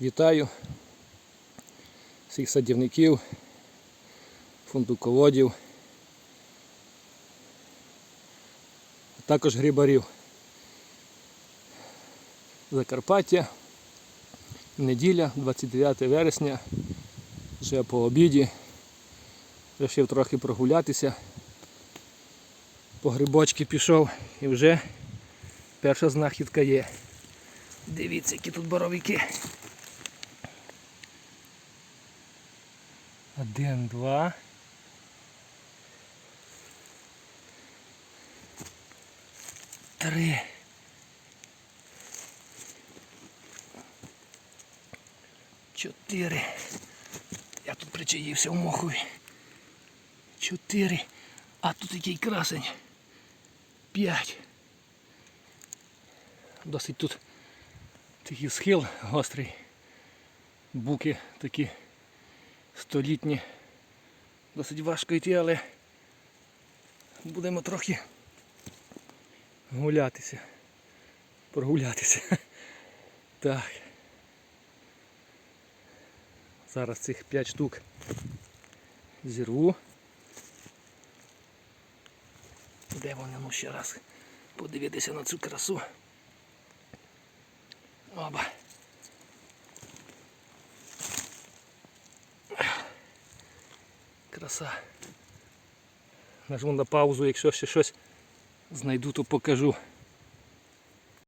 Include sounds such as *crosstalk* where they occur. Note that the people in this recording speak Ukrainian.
Вітаю всіх садівників, фундуководів, а також грибарів. Закарпаття, неділя, 29 вересня, вже по обіді. Вирішив трохи прогулятися. По грибочки пішов і вже перша знахідка є. Дивіться, які тут боровики. Один, два. Три. Чотири. Я тут причаївся в мохові. Чотири. А тут який красень. П'ять. Досить тут такий схил гострий. Буки такі столітні. Досить важко йти, але будемо трохи гулятися. Прогулятися. *laughs* Так. Зараз цих 5 штук зірву. Де вони? Ну ще раз подивитися на цю красу. Оба. Краса. Нажму на паузу, якщо ще щось знайду, то покажу.